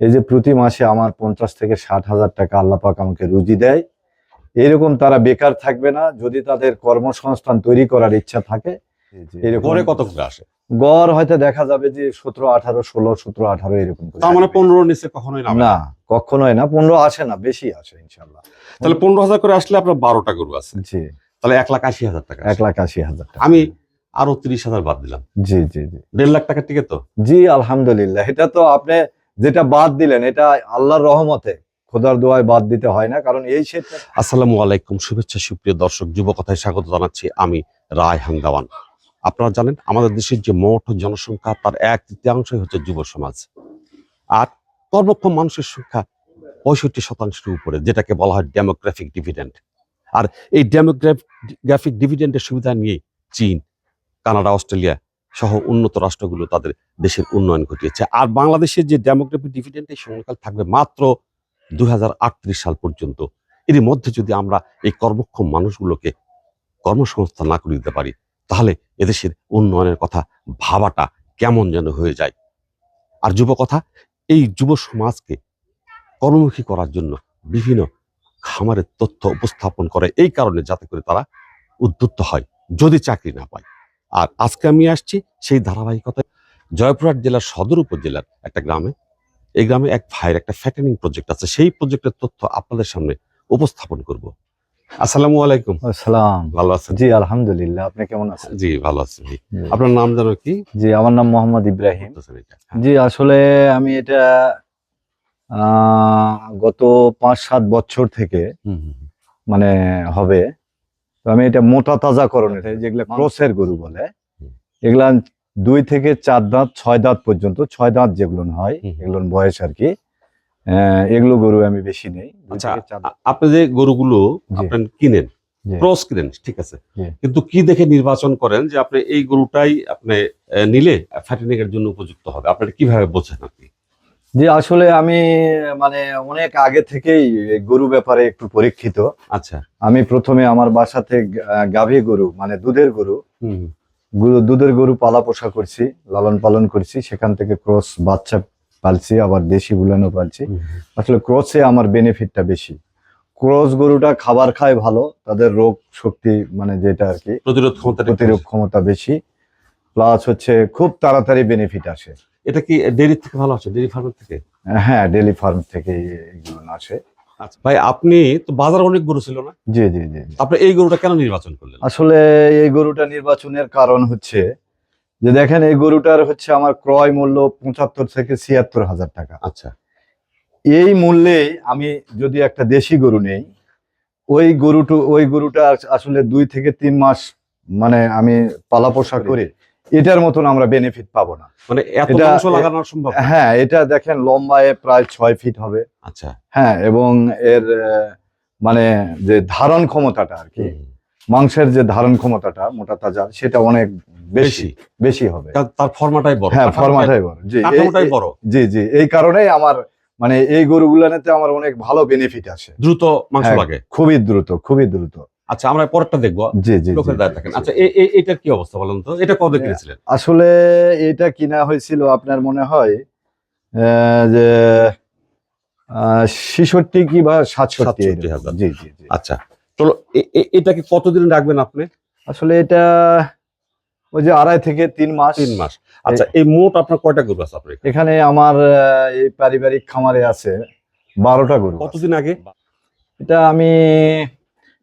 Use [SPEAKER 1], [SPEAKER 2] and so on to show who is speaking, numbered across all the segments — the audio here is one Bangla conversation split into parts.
[SPEAKER 1] এই যে প্রতি মাসে আমার পঞ্চাশ থেকে ষাট হাজার টাকা আল্লাহ পাক আমাকে রুজি দেয়। এরকম তারা বেকার থাকবে না যদি তাদের কর্মসংস্থান তৈরি করার ইচ্ছা থাকে
[SPEAKER 2] গড়ে কত করে আসে?
[SPEAKER 1] গড় হয়তো দেখা যাবে যে সতেরো আঠারো ষোলো সতেরো আঠারো এরকম
[SPEAKER 2] তার মানে পনেরো নিচে কখনোই না?
[SPEAKER 1] কখনোই না পনেরো আসে না বেশি আসে ইনশাল্লাহ
[SPEAKER 2] তাহলে পনেরো হাজার করে আসলে আপনার বারোটা গরু আছে।
[SPEAKER 1] জি।
[SPEAKER 2] তাহলে এক লাখ আশি হাজার টাকা
[SPEAKER 1] এক লাখ আশি হাজার টাকা।
[SPEAKER 2] আমি আরও তিরিশ হাজার বাদ দিলাম।
[SPEAKER 1] জি জি জি।
[SPEAKER 2] দেড় লাখ টাকা টিকে তো?
[SPEAKER 1] জি আলহামদুলিল্লাহ এটা তো আপনি যেটা বাদ দিলেন, এটা আল্লাহর রহমতে খোদার দোয়ায় বাদ দিতে হয় না, কারণ এই ক্ষেত্রে
[SPEAKER 2] আসসালামু আলাইকুম, শুভেচ্ছা সুপ্রিয় দর্শক, যুবকথায় স্বাগত জানাচ্ছি আমি রায় হান্দাওয়ান আপনারা জানেন, আমাদের দেশের যে মোট জনসংখ্যা, তার এক তৃতীয়াংশই হচ্ছে যুব সমাজ। আর কর্মক্ষম মানুষের সংখ্যা পঁয়ষট্টি শতাংশের উপরে, যেটাকে বলা হয় ডেমোগ্রাফিক ডিভিডেন্ড আর এই ডেমোগ্রাফিক ডিভিডেন্ডের সুবিধা নিয়ে চীন, কানাডা, অস্ট্রেলিয়া সহ উন্নত রাষ্ট্রগুলো তাদের দেশের উন্নয়ন ঘটিয়েছে। আর বাংলাদেশের যে ডেমোগ্রাফিক ডিভিডেন্ট এই সময়কাল থাকবে মাত্র দুই হাজার আটত্রিশ সাল পর্যন্ত। এর মধ্যে যদি আমরা এই কর্মক্ষম মানুষগুলোকে কর্মসংস্থান না করে দিতে পারি, তাহলে এদেশের উন্নয়নের কথা ভাবাটা কেমন যেন হয়ে যায়। আর যুব কথা, এই যুব সমাজকে কর্মমুখী করার জন্য বিভিন্ন খামারের তথ্য উপস্থাপন করে, এই কারণে যাতে করে তারা উদ্বুদ্ধ হয়, যদি চাকরি না পায়। আর আজকে আমি আসছি সেই ধারাবাহিকতায় জয়পুরহাট জেলার সদর উপজেলার একটা গ্রামে। এই গ্রামে এক ভাইয়ের একটা ফ্যাটেনিং প্রজেক্ট আছে। সেই প্রজেক্টের তথ্য আপনাদের সামনে উপস্থাপন করব। আসসালামু আলাইকুম।
[SPEAKER 1] সালাম
[SPEAKER 2] ভালো আছেন?
[SPEAKER 1] জি আলহামদুলিল্লাহ। আপনি কেমন আছেন?
[SPEAKER 2] জি ভালো আছি। আপনার নাম জানো কি?
[SPEAKER 1] জি আমার নাম মোহাম্মদ ইব্রাহিম।
[SPEAKER 2] হ্যাঁ।
[SPEAKER 1] জি আসলে আমি এটা আহ, গত পাঁচ সাত বছর থেকে। মানে হবে। আমি এটা মোটা তাজাকরণের যেগুলো ক্রসের গরু বলে এগুলা দুই থেকে চার দাঁত ছয় দাঁত পর্যন্ত ছয় দাঁত যেগুলো হয়। এগুলোর বয়স আর কি। আহ, এগুলো গরু আমি বেশি নেই
[SPEAKER 2] আচ্ছা আপনি যে গরুগুলো আপনার কিনেন। ক্রস কিনেন ঠিক আছে। কিন্তু কি দেখে নির্বাচন করেন যে আপনি এই গরুটাই আপনি নিলে ফ্যাটেনিং এর জন্য উপযুক্ত হবে? আপনি এটা কীভাবে বোঝেন আপনি?
[SPEAKER 1] জি আসলে আমি মানে অনেক আগে থেকেই গরু ব্যাপারে একটু পরীক্ষিত।
[SPEAKER 2] আচ্ছা।
[SPEAKER 1] আমি প্রথমে আমার বাসাতে গাভী গরু মানে দুধের গরু গরু- দুধের গরু পালা পোষা করছি লালন পালন করছি সেখান থেকে ক্রস বাচ্চা পালছি আবার দেশি বুলানো পালছি। আসলে ক্রসে আমার বেনিফিটটা বেশি। ক্রস গরুটা খাবার খায় ভালো তাদের রোগ শক্তি মানে যেটা আর কি
[SPEAKER 2] প্রতিরোধ ক্ষমতা
[SPEAKER 1] প্রতিরোধ ক্ষমতা বেশি। প্লাস হচ্ছে খুব তাড়াতাড়ি বেনিফিট আসে।
[SPEAKER 2] এটা কি ডেয়ারি থেকে ভালো আছে? ডেয়ারি ফার্মের থেকে?
[SPEAKER 1] হ্যাঁ ডেলি ফার্ম থেকে এগুলো আসে
[SPEAKER 2] আচ্ছা ভাই আপনি তো বাজার অনেক গরু ছিল না?
[SPEAKER 1] জি জি জি জি।
[SPEAKER 2] আপনি এই গরুটা কেন নির্বাচন করলেন?
[SPEAKER 1] আসলে এই গরুটা নির্বাচনের কারণ হচ্ছে যে দেখেন এই গরুটার হচ্ছে আমার ক্রয় মূল্য পঁচাত্তর থেকে ছিয়াত্তর হাজার টাকা।
[SPEAKER 2] আচ্ছা।
[SPEAKER 1] এই মূল্যে আমি যদি একটা দেশি গরু নেই ওই গরুটো ওই গরুটা আসলে দুই থেকে তিন মাস মানে আমি পালা পোষা করে এটার মতন আমরা বেনিফিট পাবো না।
[SPEAKER 2] মানে এত মাংস লাগানো সম্ভব
[SPEAKER 1] হ্যাঁ এটা দেখেন লম্বায় প্রায় ছয় ফিট হবে।
[SPEAKER 2] আচ্ছা।
[SPEAKER 1] হ্যাঁ এবং এর মানে যে ধারণ ক্ষমতাটা আর কি মাংসের যে ধারণ ক্ষমতাটা মোটা তাজার সেটা অনেক বেশি
[SPEAKER 2] বেশি।
[SPEAKER 1] হবে।
[SPEAKER 2] তার ফর্মাটাই বড়।
[SPEAKER 1] হ্যাঁ ফরমাটাই বড়। জি
[SPEAKER 2] বড়।
[SPEAKER 1] জি জি এই কারণেই আমার মানে এই গরুগুলাতে আমার অনেক ভালো বেনিফিট আসে।
[SPEAKER 2] দ্রুত মাংস
[SPEAKER 1] হ্যাঁ,
[SPEAKER 2] লাগে।
[SPEAKER 1] খুবই দ্রুত খুবই দ্রুত।
[SPEAKER 2] আচ্ছা আমরা পরেরটা দেখব।
[SPEAKER 1] জি জি
[SPEAKER 2] লোকের দায় থাকেন। আচ্ছা এটার কি অবস্থা বলেন তো? এটা কবে কিনেছিলেন?
[SPEAKER 1] আসলে এটা কিনা হয়েছিল আপনার মনে হয় যে ছিষট্টি কি বা সাতষট্টি
[SPEAKER 2] 67 হাজার।
[SPEAKER 1] জি জি
[SPEAKER 2] আচ্ছা চলো এটাকে কতদিন রাখবেন আপনি?
[SPEAKER 1] আসলে এটা ওই যে আড়াই থেকে তিন মাস।
[SPEAKER 2] তিন মাস। আচ্ছা এই মোট আপনার কয়টা গরু আছে আপনার এখানে?
[SPEAKER 1] এখানে আমার এই পারিবারিক খামারে আছে বারোটা গরু
[SPEAKER 2] কতদিন আগে?
[SPEAKER 1] এটা আমি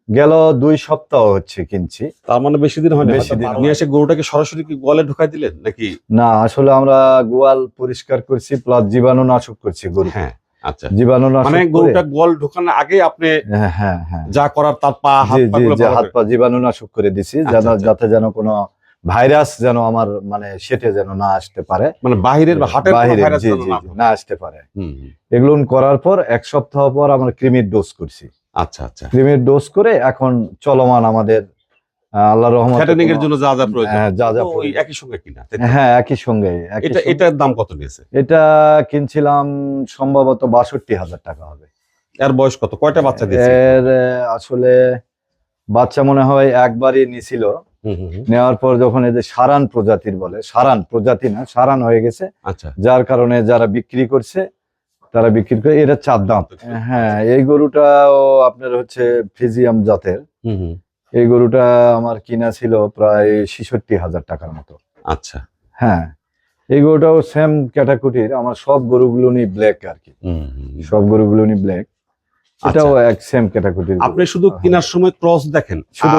[SPEAKER 1] গেল দুই সপ্তাহ হচ্ছে কিনছি।
[SPEAKER 2] তার মানে বেশি দিন হয়নি
[SPEAKER 1] বেশি দিন
[SPEAKER 2] নিয়ে এসে গরুটাকে সরাসরি কি গোয়ালে ঢুকাই দিলেন নাকি?
[SPEAKER 1] না আসলে আমরা গোয়াল পরিষ্কার করছি প্লাস জীবাণুনাশক করছি গরু
[SPEAKER 2] হ্যাঁ আচ্ছা।
[SPEAKER 1] জীবাণুনাশক
[SPEAKER 2] মানে গরুটা গোয়াল ঢুকানোর আগে আপনি
[SPEAKER 1] হ্যাঁ হ্যাঁ হ্যাঁ।
[SPEAKER 2] যা করার তার পা হাত পা গুলো
[SPEAKER 1] হাত পা জীবাণুনাশক করে দিছি যেন। যাতে যেন কোনো ভাইরাস যেন আমার মানে সেটে যেন না আসতে পারে।
[SPEAKER 2] মানে বাহিরের হাটের ভাইরাস না
[SPEAKER 1] আসতে পারে। এগুলো করার পর এক সপ্তাহ পর আমরা ক্রিমির ডোজ করছি।
[SPEAKER 2] আচ্ছা আচ্ছা।
[SPEAKER 1] ক্রিমির ডোজ করে এখন চলমান আমাদের আল্লাহ
[SPEAKER 2] ফ্যাটেনিং এর জন্য যা যা প্রয়োজন।
[SPEAKER 1] হ্যাঁ, যা যা।
[SPEAKER 2] একই সঙ্গে কিনা?
[SPEAKER 1] হ্যাঁ একই সঙ্গে
[SPEAKER 2] এটা এটার দাম কত নিয়েছে?
[SPEAKER 1] এটা কিনছিলাম সম্ভবত বাষট্টি হাজার টাকা হবে।
[SPEAKER 2] এর বয়স কত? কয়টা বাচ্চা দিয়েছে?
[SPEAKER 1] এর আসলে বাচ্চা মনে হয় একবারই নিছিল।
[SPEAKER 2] হুম, হুম, হুম।
[SPEAKER 1] নেওয়ার পর যখন এই যে সারান প্রজাতির বলে সারান প্রজাতি না সারান হয়ে গেছে।
[SPEAKER 2] আচ্ছা।
[SPEAKER 1] যার কারণে যারা বিক্রি করছে তারা বিক্রি করে এটা চার দাম হ্যাঁ। এই গরুটাও আপনার হচ্ছে ফিজিয়াম জাতের। এই গরুটা আমার কিনা ছিল প্রায় ছেষট্টি হাজার টাকার মতো।
[SPEAKER 2] আচ্ছা।
[SPEAKER 1] হ্যাঁ এই গরুটাও সেম ক্যাটাগরির আমার সব গরুগুলো নি ব্ল্যাক আর কি। সব গরুগুলো নি ব্ল্যাক এটাও এক সেম ক্যাটাগরির
[SPEAKER 2] আপনি শুধু কেনার সময় ক্রস দেখেন
[SPEAKER 1] শুধু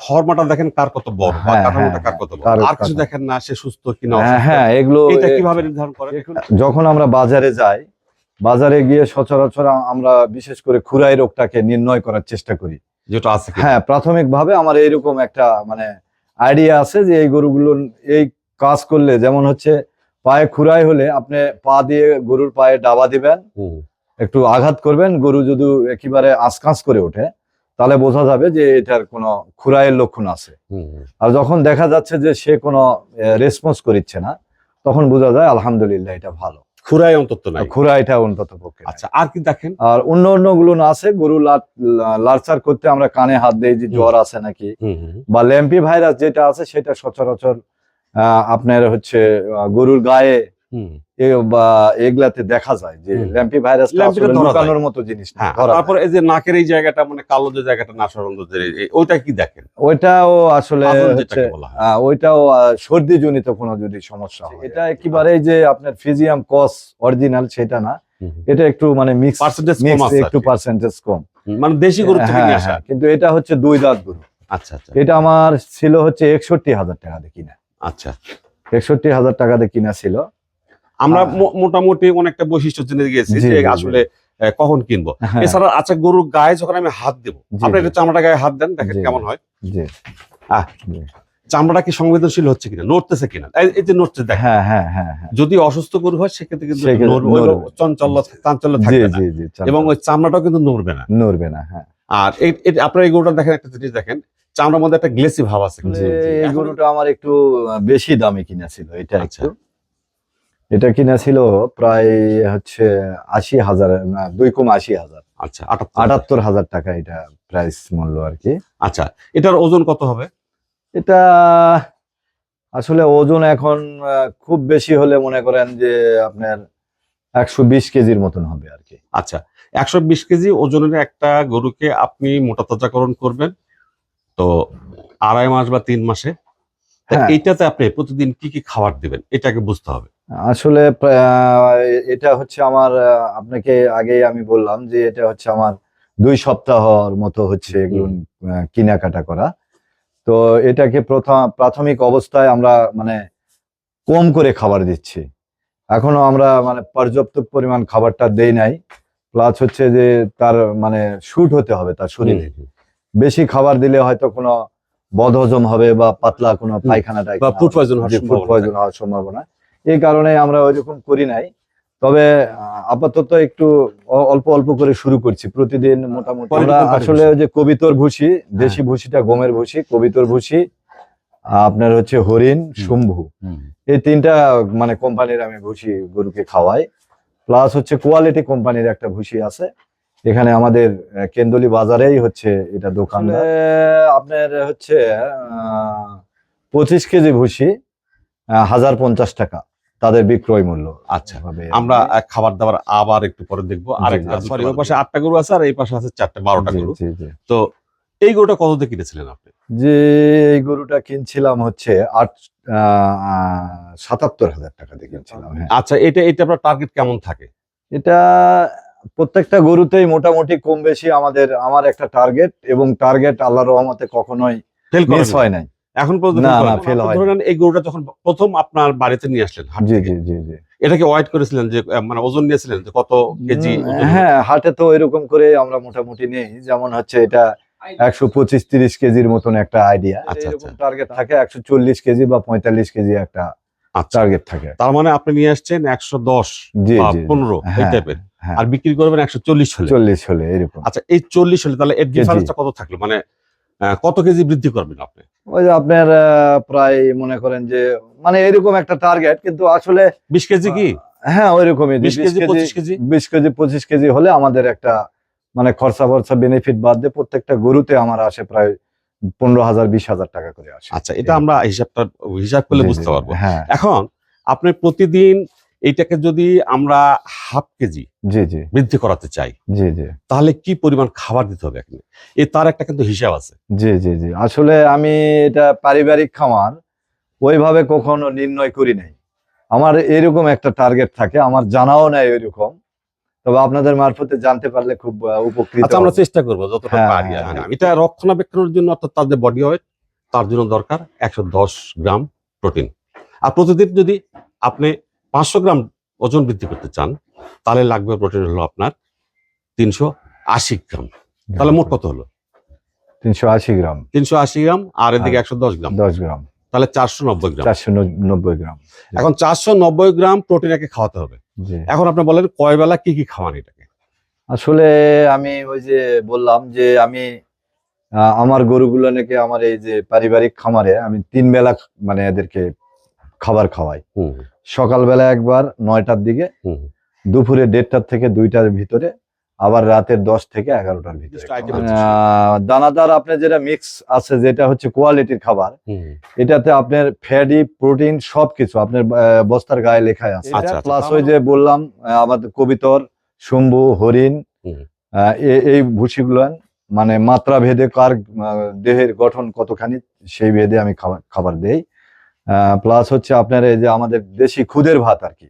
[SPEAKER 2] ফর্মাটা দেখেন কার কত বড় বা
[SPEAKER 1] হ্যাঁ,
[SPEAKER 2] কাঠামোটা
[SPEAKER 1] হ্যাঁ,
[SPEAKER 2] কার কত বড়। আর কিছু দেখেন না সে সুস্থ কিনা
[SPEAKER 1] হ্যাঁ হ্যাঁ এগুলো
[SPEAKER 2] এটা কীভাবে নির্ধারণ করেন?
[SPEAKER 1] যখন আমরা বাজারে যাই বাজারে গিয়ে সচরাচর আমরা বিশেষ করে খুরাই রোগটাকে নির্ণয় করার চেষ্টা করি
[SPEAKER 2] যেটা আছে।
[SPEAKER 1] হ্যাঁ প্রাথমিকভাবে আমার এইরকম একটা মানে আইডিয়া আছে যে এই গরুগুলো এই কাজ করলে যেমন হচ্ছে পায়ে খুরাই হলে আপনি পা দিয়ে গরুর পায়ে ডাবা দিবেন একটু আঘাত করবেন গরু যদি একেবারে আঁসকাঁস করে ওঠে তাহলে বোঝা যাবে যে এটার কোনো খুরাইয়ের লক্ষণ আছে। আর যখন দেখা যাচ্ছে যে সে কোনো রেসপন্স করিচ্ছে না তখন বোঝা যায় আলহামদুলিল্লাহ এটা ভালো
[SPEAKER 2] খুরাই অন্তত নাই।
[SPEAKER 1] খুরাইটা অন্তত পক্ষে
[SPEAKER 2] আচ্ছা আর কি দেখেন?
[SPEAKER 1] আর অন্য অন্যগুলো না আছে গরু লাট- লা- করতে আমরা কানে হাত দেই যে জ্বর আছে নাকি। বা ল্যাম্পি ভাইরাস যেটা আছে সেটা সচরাচর আহ, আপনার হচ্ছে গরুর গায়ে বা এগুলাতে দেখা যায় যে ল্যাম্পি ভাইরাস লুকানোর মতো জিনিস
[SPEAKER 2] হ্যাঁ তারপর এই যে নাকের এই জায়গাটা মানে কালো যে জায়গাটা নাসারন্দ যে ওইটা কি দেখেন?
[SPEAKER 1] ওইটাও আসলে ওইটাও সর্দি জনিত কোনো যদি সমস্যা এটা একেবারেই যে আপনার ফিজিয়াম কস অরিজিনাল সেটা না। এটা একটু মানে মিক্স
[SPEAKER 2] আর
[SPEAKER 1] একটু পার্সেন্টেজ কম।
[SPEAKER 2] মানে দেশি গরু
[SPEAKER 1] হ্যাঁ, হ্যাঁ, কিন্তু এটা হচ্ছে দুই দাঁত গরু।
[SPEAKER 2] আচ্ছা আচ্ছা।
[SPEAKER 1] এটা আমার ছিল হচ্ছে একষট্টি হাজার টাকা দিয়ে কিনা।
[SPEAKER 2] আচ্ছা।
[SPEAKER 1] একষট্টি হাজার টাকা দিয়ে কিনা ছিল।
[SPEAKER 2] আমরা
[SPEAKER 1] হ্যাঁ।
[SPEAKER 2] মোটামুটি অনেকটা বৈশিষ্ট্য জেনে গিয়েছি যে। আসলে কখন কিনবো।
[SPEAKER 1] হ্যাঁ,
[SPEAKER 2] এছাড়া আচ্ছা গরুর গায়ে যখন আমি হাত দেবো আপনি একটু চামড়াটা গায়ে হাত দেন দেখেন কেমন হয়। চামড়াটা কি সংবেদনশীল হচ্ছে কিনা? নড়তেছে কিনা? এই- যে নড়ছে দেখেন।
[SPEAKER 1] হ্যাঁ হ্যাঁ হ্যাঁ হ্যাঁ।
[SPEAKER 2] যদি অসুস্থ গরু হয় সেক্ষেত্রে কিন্তু
[SPEAKER 1] সেক্ষেত্রে
[SPEAKER 2] নড়বে, ওই চঞ্চল চাঞ্চল্য থাকবে না।
[SPEAKER 1] চামড়া
[SPEAKER 2] এবং ওই চামড়াটাও কিন্তু নড়বে না।
[SPEAKER 1] নড়বে না হ্যাঁ।
[SPEAKER 2] আর আপনার এই গরুটা দেখেন একটা জিনিস দেখেন। চামড়ার মধ্যে একটা গ্লেসি ভাব আছে।
[SPEAKER 1] এই গরুটা আমার একটু বেশি দামে কিনা ছিল এটা
[SPEAKER 2] আচ্ছা।
[SPEAKER 1] একটু। এটা কিনা ছিল প্রায় হচ্ছে আশি হাজার না দুই কম আশি হাজার।
[SPEAKER 2] আচ্ছা আটাত্তর
[SPEAKER 1] হাজার। টাকা এটা প্রাইস মূল্য আর কি।
[SPEAKER 2] আচ্ছা এটার ওজন কত হবে?
[SPEAKER 1] এটা আসলে ওজন এখন খুব বেশি হলে মনে করেন যে আপনার একশো বিশ কেজির মতন হবে আর কি।
[SPEAKER 2] আচ্ছা একশো বিশ কেজি ওজনের একটা গরুকে আপনি মোটা তাজাকরণ করবেন তো আড়াই মাস বা তিন মাসে।
[SPEAKER 1] হ্যাঁ।
[SPEAKER 2] এইটাতে আপনি প্রতিদিন কি কি খাবার দিবেন? এটাকে বুঝতে হবে।
[SPEAKER 1] আসলে এটা হচ্ছে আমার আপনাকে আগেই আমি বললাম যে এটা হচ্ছে আমার দুই সপ্তাহর মতো হচ্ছে এগুলো কেনাকাটা করা। তো এটাকে প্রথম প্রাথমিক অবস্থায় আমরা মানে কম করে খাবার দিচ্ছি। এখনও আমরা মানে পর্যাপ্ত পরিমাণ খাবারটা দেই নাই। প্লাস হচ্ছে যে তার মানে শুট হতে হবে তার শরীরে। বেশি খাবার দিলে হয়তো কোনো বদহজম হবে বা পাতলা কোনো পায়খানা
[SPEAKER 2] বা
[SPEAKER 1] টাইখানা
[SPEAKER 2] ফুড পয়জন হওয়ার সম্ভাবনা।
[SPEAKER 1] এই কারণে আমরা ওইরকম করি নাই। তবে আপাতত একটু অল্প অল্প করে শুরু করছি। প্রতিদিন মোটামুটি আসলে যে কবিতর ভুসি দেশি ভুসিটা গমের ভুসি কবিতর ভুসি আপনার হচ্ছে হরিণ শম্ভু। এই তিনটা মানে কোম্পানির আমি ভুসি গরুকে খাওয়াই। প্লাস হচ্ছে কোয়ালিটি কোম্পানির একটা ভুসি আছে। এখানে আমাদের কেন্দলি বাজারেই হচ্ছে এটা দোকান। আপনার হচ্ছে আহ, পঁচিশ কেজি ভুসি হাজার পঞ্চাশ টাকা। তাদের বিক্রয় মূল্য।
[SPEAKER 2] আচ্ছা আমরা খাবার দাবার আবার একটু পরে দেখব। আরেকটা সরি। ওই পাশে আটটা গরু আছে আর এই পাশে আছে চারটে বারোটা গরু। তো এই গরুটা কত দিয়ে কিনেছিলেন আপনি?
[SPEAKER 1] যে এই গরুটা কিনছিলাম হচ্ছে আট সাতাত্তর হাজার টাকা দিয়ে কিনছিলাম হ্যাঁ।
[SPEAKER 2] আচ্ছা এটা এটা আপনার টার্গেট কেমন থাকে?
[SPEAKER 1] এটা প্রত্যেকটা গরুতেই মোটামুটি কম বেশি আমাদের আমার একটা টার্গেট এবং টার্গেট আল্লাহর রহমতে কখনোই
[SPEAKER 2] ফেল করে
[SPEAKER 1] মিস হয় নাই।
[SPEAKER 2] এখন পর্যন্ত এই গরুটা যখন প্রথম আপনার বাড়িতে নিয়ে আসলেন
[SPEAKER 1] জি জি জি জি।
[SPEAKER 2] এটাকে ওয়াইট করেছিলেন যে মানে ওজন নিয়েছিলেন যে কত কেজি?
[SPEAKER 1] হ্যাঁ হাটে তো এরকম করে আমরা মোটামুটি নেই। যেমন হচ্ছে এটা একশো পঁচিশ তিরিশ কেজির মতন একটা আইডিয়া
[SPEAKER 2] আচ্ছা,
[SPEAKER 1] এরকম
[SPEAKER 2] আচ্ছা।
[SPEAKER 1] টার্গেট থাকে একশো চল্লিশ কেজি বা পঁয়তাল্লিশ কেজি একটা
[SPEAKER 2] আচ্ছা।
[SPEAKER 1] টার্গেট থাকে।
[SPEAKER 2] তার মানে আপনি নিয়ে আসছেন একশো দশ। পনেরো এই
[SPEAKER 1] হ্যাঁ,
[SPEAKER 2] টাইপের
[SPEAKER 1] হ্যাঁ।
[SPEAKER 2] আর বিক্রি করবেন একশো চল্লিশ হলে।
[SPEAKER 1] চল্লিশ হলে এরকম।
[SPEAKER 2] আচ্ছা এই চল্লিশ হলে তাহলে এর। ডিফারেন্সটা কত থাকল? মানে কত কেজি বৃদ্ধি করবেন আপনি?
[SPEAKER 1] ওই যে আপনার প্রায় মনে করেন যে মানে এরকম একটা টার্গেট কিন্তু আসলে
[SPEAKER 2] বিশ কেজি কি?
[SPEAKER 1] হ্যাঁ ওইরকমই
[SPEAKER 2] বিশ কেজি পঁচিশ কেজি?
[SPEAKER 1] বিশ কেজি পঁচিশ কেজি হলে আমাদের একটা মানে খরচা বর্চা বেনিফিট বাদ দিয়ে প্রত্যেকটা গরুতে আমার আসে প্রায় পনেরো হাজার বিশ হাজার টাকা করে আসে।
[SPEAKER 2] আচ্ছা এটা আমরা হিসাবটা হিসাব করলে বুঝতে পারব।
[SPEAKER 1] হ্যাঁ।
[SPEAKER 2] এখন আপনি প্রতিদিন এইটাকে যদি আমরা হাফ কেজি
[SPEAKER 1] জি জি।
[SPEAKER 2] বৃদ্ধি করাতে চাই
[SPEAKER 1] জি জি।
[SPEAKER 2] তাহলে কি পরিমাণ খাবার দিতে হবে এখানে? এ তার একটা কিন্তু হিসাব আছে।
[SPEAKER 1] জি জি জি। আসলে আমি এটা পারিবারিক খামার ওইভাবে কখনো নির্ণয় করি নাই। আমার এরকম একটা টার্গেট থাকে আমার জানাও নাই ওইরকম। তবে আপনাদের মারফতে জানতে পারলে খুব উপকৃত
[SPEAKER 2] আচ্ছা আমরা চেষ্টা করব যতটা
[SPEAKER 1] হ্যাঁ,
[SPEAKER 2] পারি
[SPEAKER 1] হ্যাঁ। হ্যাঁ।
[SPEAKER 2] এটা রক্ষণাবেক্ষণের জন্য অর্থাৎ তাদের বডি ওয়েট তার জন্য দরকার একশো দশ গ্রাম প্রোটিন আর প্রতিদিন যদি আপনি পাঁচশো গ্রাম ওজন বৃদ্ধি করতে চান তাহলে লাগবে প্রোটিন হলো আপনার তিনশো আশি গ্রাম। তাহলে মোট কত হলো?
[SPEAKER 1] তিনশো আশি গ্রাম।
[SPEAKER 2] তিনশো আশি গ্রাম আর এদিকে
[SPEAKER 1] হ্যাঁ।
[SPEAKER 2] একশো দশ গ্রাম।
[SPEAKER 1] দশ গ্রাম।
[SPEAKER 2] তাহলে চারশো নব্বই গ্রাম।
[SPEAKER 1] চারশো নব্বই গ্রাম।
[SPEAKER 2] এখন চারশো নব্বই গ্রাম প্রোটিন একে খাওয়াতে হবে। এখন আপনি বলেন কয় বেলা কি কি খাওয়ান এটাকে?
[SPEAKER 1] আসলে আমি ওই যে বললাম যে আমি আমার গরুগুলো নাকি আমার এই যে পারিবারিক খামারে আমি তিন বেলা মানে এদেরকে খাবার খাওয়াই। সকালবেলা একবার নয়টার দিকে দুপুরে দেড়টার থেকে দুইটার ভিতরে আবার রাতের দশ থেকে এগারোটার ভিতরে। আহ, দানাদার আপনার যেটা মিক্স আছে যেটা হচ্ছে কোয়ালিটির খাবার এটাতে আপনার ফ্যাটি প্রোটিন সবকিছু আপনার আহ, বস্তার গায়ে লেখায় আছে।
[SPEAKER 2] আচ্ছা, আচ্ছা।
[SPEAKER 1] প্লাস ওই যে বললাম আমাদের কবিতর শম্ভু হরিণ এই ভুসিগুলো মানে মাত্রা ভেদে কার দেহের গঠন কতখানি সেই ভেদে আমি খাবার খাবার দেই। প্লাস হচ্ছে আপনার এই যে আমাদের দেশি খুদের ভাত আর কি।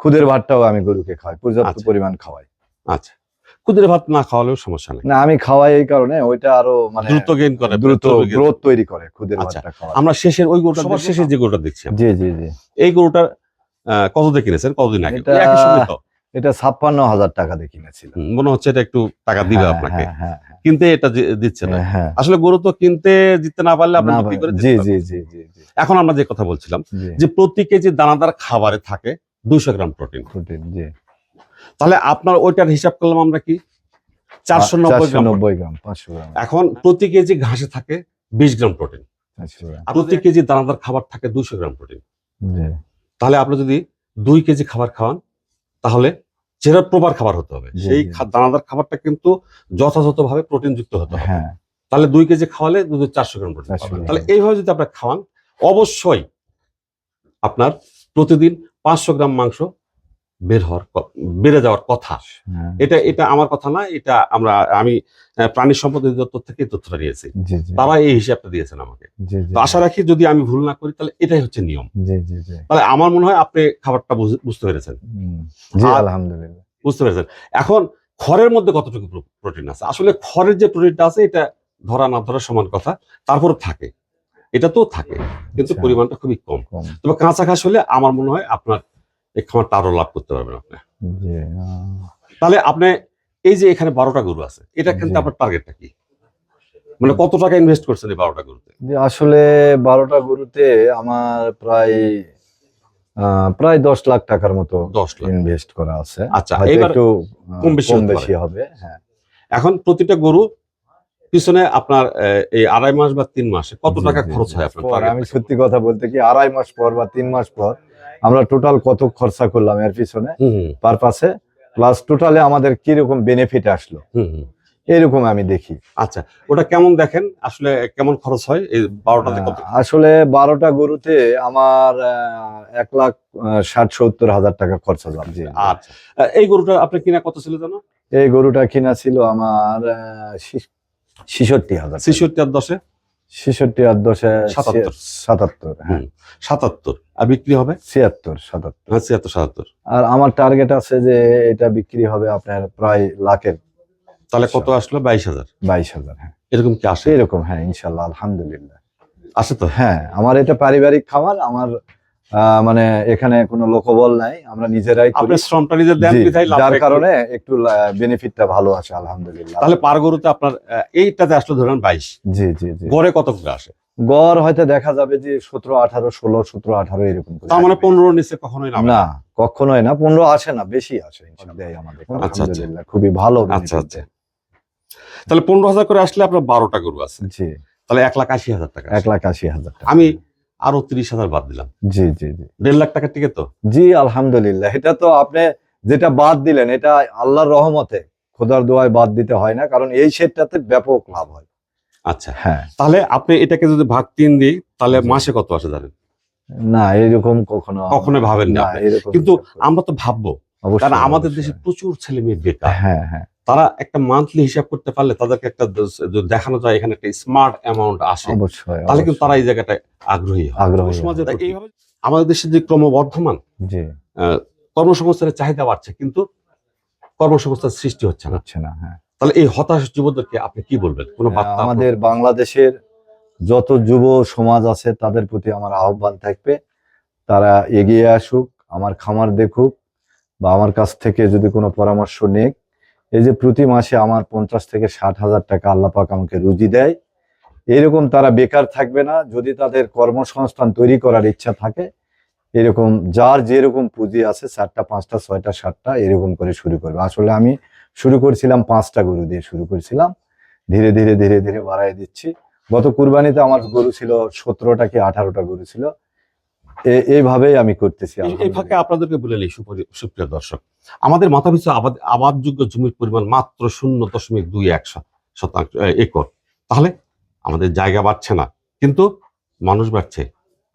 [SPEAKER 1] খুদের ভাতটাও আমি গরুকে খাওয়াই পর্যাপ্ত
[SPEAKER 2] আচ্ছা।
[SPEAKER 1] পরিমাণ খাওয়াই।
[SPEAKER 2] আচ্ছা। খুদের ভাত না খাওয়ালেও সমস্যা নেই।
[SPEAKER 1] না আমি খাওয়াই এই কারণে ওইটা আরও মানে
[SPEAKER 2] দ্রুত গেইন করে
[SPEAKER 1] দ্রুত গ্রোথ তৈরি করে খুদের
[SPEAKER 2] আচ্ছা,
[SPEAKER 1] ভাতটা খাওয়া
[SPEAKER 2] আমরা শেষের ওই গরুটা সবার শেষে যে গরুটা দেখছি
[SPEAKER 1] জি জি জি।
[SPEAKER 2] এই গরুটার আহ, কত দিয়ে কিনেছেন? কতদিন আগে? একই সঙ্গে তো।
[SPEAKER 1] এটা ছাপ্পান্ন হাজার টাকা দিয়ে কিনেছিল।
[SPEAKER 2] মনে হচ্ছে এটা একটু টাকা দিবে
[SPEAKER 1] হ্যাঁ,
[SPEAKER 2] আপনাকে।
[SPEAKER 1] হ্যাঁ, হ্যাঁ,
[SPEAKER 2] কিনতে এটা দিচ্ছে না। আসলে গরু তো কিনতে দিতে না পারলে আপনি বিক্রি করে
[SPEAKER 1] জি জি জি
[SPEAKER 2] এখন আমরা যে কথা বলছিলাম যে প্রতি কেজি দানাদার খাবারে থাকে দুইশো গ্রাম প্রোটিন।
[SPEAKER 1] প্রোটিন জি।
[SPEAKER 2] তাহলে আপনার ওইটার হিসাব করলাম আমরা কি? চারশো নব্বই গ্রাম
[SPEAKER 1] নব্বই গ্রাম পাঁচশো গ্রাম।
[SPEAKER 2] এখন প্রতি কেজি ঘাসে থাকে বিশ গ্রাম প্রোটিন। প্রতি কেজি দানাদার খাবার থাকে দুইশো গ্রাম প্রোটিন। তাহলে আপনি যদি দুই কেজি খাবার খাওয়ান তাহলে যেটা প্রপার খাবার হতে হবে। সেই দানাদার খাবারটা কিন্তু যথাযথভাবে প্রোটিনযুক্ত হতে হবে।
[SPEAKER 1] হ্যাঁ।
[SPEAKER 2] তাহলে দুই কেজি খাওয়ালে দুধের চারশো গ্রাম প্রোটিন
[SPEAKER 1] 400
[SPEAKER 2] পাবেন।
[SPEAKER 1] গ্রাম।
[SPEAKER 2] তাহলে এইভাবে যদি আপনার খাওয়ান অবশ্যই আপনার প্রতিদিন পাঁচশো গ্রাম মাংস বের হওয়ার বেড়ে যাওয়ার কথা।
[SPEAKER 1] হ্যাঁ।
[SPEAKER 2] এটা এটা আমার কথা না এটা আমরা আমি প্রাণী সম্পদ অধিদপ্তর থেকে তথ্যটা নিয়েছি তারা এই হিসাবটা দিয়েছেন আমাকে। তো আশা রাখি যদি আমি ভুল না করি তাহলে এটাই হচ্ছে নিয়ম। তাহলে আমার মনে হয় আপনি খাবারটা বুঝতে পেরেছেন।
[SPEAKER 1] আলহামদুলিল্লাহ।
[SPEAKER 2] বুঝতে পেরেছেন। এখন খড়ের মধ্যে কতটুকু প্রোটিন আছে? আসলে খড়ের যে প্রোটিনটা আছে এটা ধরা না ধরা সমান কথা তারপরে থাকে। এটা তো থাকে কিন্তু
[SPEAKER 1] আচ্ছা।
[SPEAKER 2] পরিমাণটা খুবই কম।
[SPEAKER 1] কম।
[SPEAKER 2] তবে কাঁচা ঘাস হলে আমার মনে হয় আপনার এই খামারটা আরও লাভ করতে পারবেন আপনি। তাহলে আপনি এই যে এখানে বারোটা গরু আছে এটা কিন্তু আপনার টার্গেটটা কি? মানে কত টাকা ইনভেস্ট করছেন এই বারোটা গরুতে?
[SPEAKER 1] আসলে বারোটা গরুতে আমার প্রায় প্রায় দশ লাখ টাকার মতো
[SPEAKER 2] দশ লাখ।
[SPEAKER 1] ইনভেস্ট করা আছে।
[SPEAKER 2] আচ্ছা,
[SPEAKER 1] একটু
[SPEAKER 2] কম বেশি
[SPEAKER 1] বেশি হবে হ্যাঁ।
[SPEAKER 2] এখন প্রতিটা গরু পিছনে আপনার এই আড়াই মাস বা তিন মাসে কত টাকা খরচ হয় আপনার
[SPEAKER 1] আমি সত্যি কথা বলতে কি আড়াই মাস পর বা তিন মাস পর আমরা টোটাল কত খরচা করলাম এর পিছনে? পারপাসে প্লাস টোটালে আমাদের কীরকম বেনিফিট আসলো। এরকম আমি দেখি।
[SPEAKER 2] আচ্ছা ওটা কেমন দেখেন? আসলে কেমন খরচ হয়? এই বারোটাতে কত?
[SPEAKER 1] আসলে বারোটা গরুতে আমার এক লাখ ষাট সত্তর হাজার টাকা খরচা যাবে জি।
[SPEAKER 2] আচ্ছা। এই গরুটা আপনি কিনা কত ছিল জানো?
[SPEAKER 1] এই গরুটা কিনা ছিল আমার ছিষট্টি হাজার
[SPEAKER 2] ছেষট্টি আর দশে?
[SPEAKER 1] ছিষট্টি আর দশে
[SPEAKER 2] সাতাত্তর।
[SPEAKER 1] সাতাত্তর হ্যাঁ।
[SPEAKER 2] সাতাত্তর। আর বিক্রি হবে?
[SPEAKER 1] ছিয়াত্তর সাতাত্তর।
[SPEAKER 2] হ্যাঁ ছিয়াত্তর সাতাত্তর।
[SPEAKER 1] আর আমার টার্গেট আছে যে এটা বিক্রি হবে আপনার প্রায় লাখের।
[SPEAKER 2] তাহলে কত আসলো? বাইশ হাজার।
[SPEAKER 1] বাইশ হাজার হ্যাঁ।
[SPEAKER 2] এরকম কি আসে?
[SPEAKER 1] এরকম হ্যাঁ ইনশাল্লাহ আলহামদুলিল্লাহ।
[SPEAKER 2] আসে তো?
[SPEAKER 1] হ্যাঁ আমার এটা পারিবারিক খামার আমার মানে এখানে কোনো লোকবল নাই আমরা নিজেরাই
[SPEAKER 2] আপনি শ্রমটা নিজে দেন বিধায় লাভ
[SPEAKER 1] যার কারণে একটু বেনিফিটটা ভালো আছে আলহামদুলিল্লাহ।
[SPEAKER 2] তাহলে পার গরুতে আপনার এইটাতে আসলো ধরেন বাইশ।
[SPEAKER 1] জি জি জি।
[SPEAKER 2] গড়ে কত করে আসে?
[SPEAKER 1] গড় হয়তো দেখা যাবে যে সতেরো আঠারো ষোলো সতেরো আঠারো এরকম করে।
[SPEAKER 2] তার মানে
[SPEAKER 1] আসবে।
[SPEAKER 2] পনেরো নিচে কখনোই নামে
[SPEAKER 1] না। কখনোই না পনেরো আসে না বেশি আসে ইনশাআল্লাহ, আমাদের
[SPEAKER 2] আচ্ছা, আচ্ছা।
[SPEAKER 1] আলহামদুলিল্লাহ খুবই ভালো
[SPEAKER 2] আচ্ছা আচ্ছা। তাহলে পনেরো হাজার করে আসলে আপনার বারোটা গরু আছে।
[SPEAKER 1] জি।
[SPEAKER 2] তাহলে এক লাখ আশি হাজার টাকা
[SPEAKER 1] এক
[SPEAKER 2] আসে।
[SPEAKER 1] লাখ আশি হাজার টাকা।
[SPEAKER 2] আমি আরও তিরিশ হাজার বাদ দিলাম।
[SPEAKER 1] জি জি জি।
[SPEAKER 2] দেড় লাখ টাকার টিকে তো।
[SPEAKER 1] জি আলহামদুলিল্লাহ। এটা তো আপনি যেটা বাদ দিলেন এটা আল্লাহর রহমতে খোদার দোয়ায় বাদ দিতে হয় না কারণ এই শেডটাতে ব্যাপক লাভ হয়।
[SPEAKER 2] আচ্ছা।
[SPEAKER 1] হ্যাঁ।
[SPEAKER 2] তাহলে আপনি এটাকে যদি ভাগ তিন দিই তাহলে মাসে কত আসে জানেন
[SPEAKER 1] না এরকম কখনো
[SPEAKER 2] কখনোই ভাবেন না কিন্তু আমরা তো ভাববো কারণ আমাদের দেশে প্রচুর ছেলে মেয়ে বেকার।
[SPEAKER 1] হ্যাঁ হ্যাঁ।
[SPEAKER 2] তারা একটা মান্থলি হিসাব করতে পারলে তাদেরকে একটা দেখানো যায় এখানে একটা স্মার্ট অ্যামাউন্ট আসে।
[SPEAKER 1] অবশ্যই
[SPEAKER 2] তাহলে কিন্তু তারা এই জায়গাটায় আগ্রহী সমাজে
[SPEAKER 1] হয়।
[SPEAKER 2] আমাদের দেশে যে ক্রমবর্ধমান কর্মসংস্থানের চাহিদা বাড়ছে কিন্তু কর্মসংস্থান সৃষ্টি হচ্ছে না।
[SPEAKER 1] হচ্ছে না হ্যাঁ।
[SPEAKER 2] তাহলে এই হতাশ যুবদেরকে আপনি কি বলবেন? কোনো বার্তা
[SPEAKER 1] আমাদের বাংলাদেশের যত যুব সমাজ আছে তাদের প্রতি আমার আহ্বান থাকবে। তারা এগিয়ে আসুক আমার খামার দেখুক বা আমার কাছ থেকে যদি কোনো পরামর্শ নেক এই যে প্রতি মাসে আমার পঞ্চাশ থেকে ষাট হাজার টাকা আল্লাপাক আমাকে রুজি দেয়। এরকম তারা বেকার থাকবে না, যদি তাদের কর্মসংস্থান তৈরি করার ইচ্ছা থাকে, এরকম যার যেরকম পুঁজি আছে, চারটা, পাঁচটা, ছয়টা, সাতটা, এরকম করে শুরু করবে। আসলে আমি শুরু করছিলাম পাঁচটা গরু দিয়ে শুরু করেছিলাম। ধীরে ধীরে ধীরে ধীরে বাড়াই দিচ্ছি। গত কুরবানিতে আমার গরু ছিল সতেরোটা কি আঠারোটা গরু ছিল। এইভাবেই আমি করতেছি
[SPEAKER 2] এই- ফাঁকে আপনাদেরকে বলে নিই সুপ্রিয় দর্শক। আমাদের মাথাপিছু আবাদ আবাদযোগ্য জমির পরিমাণ মাত্র শূন্য দশমিক দুই এক শতাংশ একর। তাহলে আমাদের জায়গা বাড়ছে না কিন্তু মানুষ বাড়ছে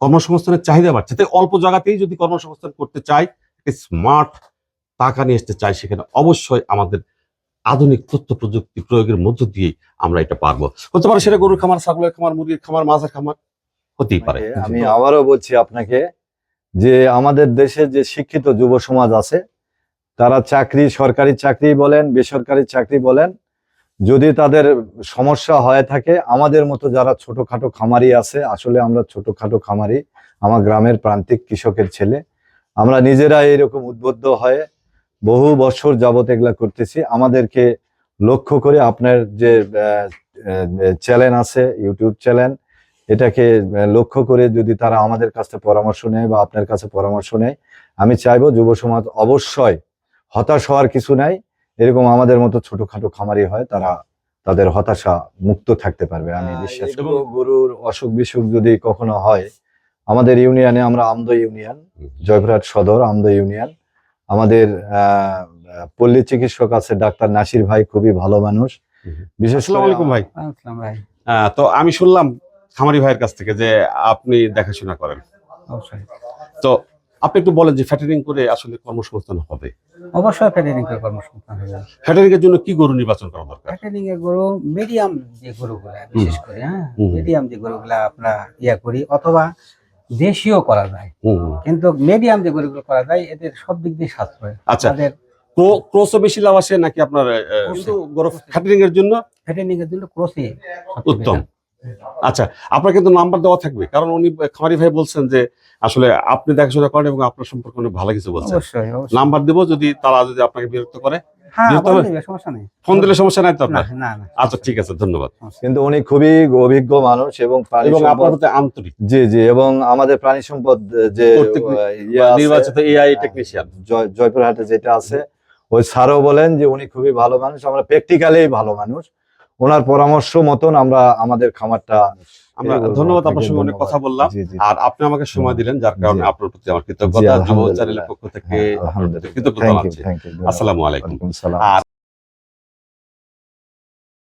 [SPEAKER 2] কর্মসংস্থানের চাহিদা বাড়ছে। তাই অল্প জায়গাতেই যদি কর্মসংস্থান করতে চাই স্মার্ট টাকা নিয়ে আসতে চাই সেখানে অবশ্যই আমাদের আধুনিক তথ্য প্রযুক্তি প্রয়োগের মধ্য দিয়ে আমরা এটা পারব। হতে পারে সেটা গরুর খামার ছাগলের খামার মুরগির খামার মাছের খামার হতেই পারে।
[SPEAKER 1] আমি আবারও বলছি আপনাকে যে আমাদের দেশে যে শিক্ষিত যুব সমাজ আছে তারা চাকরি সরকারি চাকরি বলেন বেসরকারি চাকরি বলেন যদি তাদের সমস্যা হয়ে থাকে আমাদের মতো যারা ছোটখাটো খামারি আছে আসলে আমরা ছোটখাটো খামারি আমার গ্রামের প্রান্তিক কৃষকের ছেলে আমরা নিজেরা এরকম উদ্বুদ্ধ হয়ে বহু বছর যাবত এগুলা করতেছি। আমাদেরকে লক্ষ্য করে আপনার যে চ্যানেল আছে ইউটিউব চ্যানেল এটাকে লক্ষ্য করে যদি তারা আমাদের কাছ থেকে পরামর্শ নেয় বা আপনার কাছে পরামর্শ নেয় আমি চাইব যুব সমাজ অবশ্যই হতাশ হওয়ার কিছু নাই। এরকম আমাদের মতো ছোটখাটো খামারি হয় তারা তাদের হতাশা মুক্ত থাকতে পারবে আমি বিশ্বাস করি। গরুর অসুখ বিসুখ যদি কখনো হয় আমাদের ইউনিয়নে আমরা আমদ ইউনিয়ন জয়পুরহাট সদর আমদ ইউনিয়ন। আমাদের আহ, পল্লী চিকিৎসক আছে ডাক্তার নাসির ভাই খুবই ভালো মানুষ। বিশেষ
[SPEAKER 2] আসসালামু আলাইকুম ভাই।
[SPEAKER 3] আসসালাম ভাই।
[SPEAKER 2] আহ, তো আমি শুনলাম খামারি ভাইয়ের কাছ থেকে যে আপনি দেখাশোনা করেন।
[SPEAKER 3] অবশ্যই।
[SPEAKER 2] তো আপনি একটু বলেন যে ফ্যাটারিং করে আসলে কর্মসংস্থান হবে।
[SPEAKER 3] অবশ্যই প্যাকেটিং এর কর্মসংস্থান হবে।
[SPEAKER 2] ফ্যাটারিং এর জন্য কি গরু নির্বাচন করা দরকার?
[SPEAKER 3] প্যাকেটিং এর গরু মিডিয়াম যে গরুগুলা বিশেষ করে হ্যাঁ মিডিয়াম যে গরুগুলা আমরা ইয়া করি অথবা দেশীয় করা যায়। কিন্তু মিডিয়াম যে গরুগুলো করা যায় এদের সব দিক দিয়ে সাশ্রয়।
[SPEAKER 2] আচ্ছা ক্রো- ক্রসও বেশি লাভ আসে নাকি আপনার গরু ফ্যাটারিং এর জন্য?
[SPEAKER 3] ফ্যাটেনিং এর জন্য ক্রসে
[SPEAKER 2] উত্তম। আচ্ছা আপনার কিন্তু নাম্বার দেওয়া থাকবে। কারণ উনি খামারি ভাই বলছেন যে আসলে আপনি দেখাশোনা করেন এবং আপনার সম্পর্কে অনেক ভালো কিছু বলছেন। নাম্বার দিব যদি তারা যদি আপনাকে বিরক্ত করে।
[SPEAKER 3] হ্যাঁ
[SPEAKER 2] দিতে
[SPEAKER 3] বলে
[SPEAKER 2] হবে?
[SPEAKER 3] দিবে, সমস্যা নেই।
[SPEAKER 2] ফোন দিলে সমস্যা নাই তো আপনার?
[SPEAKER 3] না না
[SPEAKER 2] আচ্ছা ঠিক আছে ধন্যবাদ।
[SPEAKER 1] কিন্তু উনি খুবই অভিজ্ঞ মানুষ এবং প্রাণী
[SPEAKER 2] এবং আপনার প্রতি আন্তরিক।
[SPEAKER 1] জি জি এবং আমাদের প্রাণী সম্পদ যে ইয়ে
[SPEAKER 2] নির্বাচিত এআই টেকনিশিয়ান
[SPEAKER 1] জয়পুরহাটে যেটা আছে ওই স্যারও বলেন যে উনি খুবই ভালো মানুষ আমরা প্র্যাকটিক্যালি ভালো মানুষ। ওনার পরামর্শ মতন আমরা আমাদের খামারটা
[SPEAKER 2] আমরা ধন্যবাদ আপনার সঙ্গে অনেক কথা বললাম। আর আপনি আমাকে সময় দিলেন যার কারণে আপনার প্রতি আমার কৃতজ্ঞতা যুব চ্যানেলের পক্ষ থেকে
[SPEAKER 1] হ্যাঁ,
[SPEAKER 2] কৃতজ্ঞতা আসসালামু আলাইকুম। আর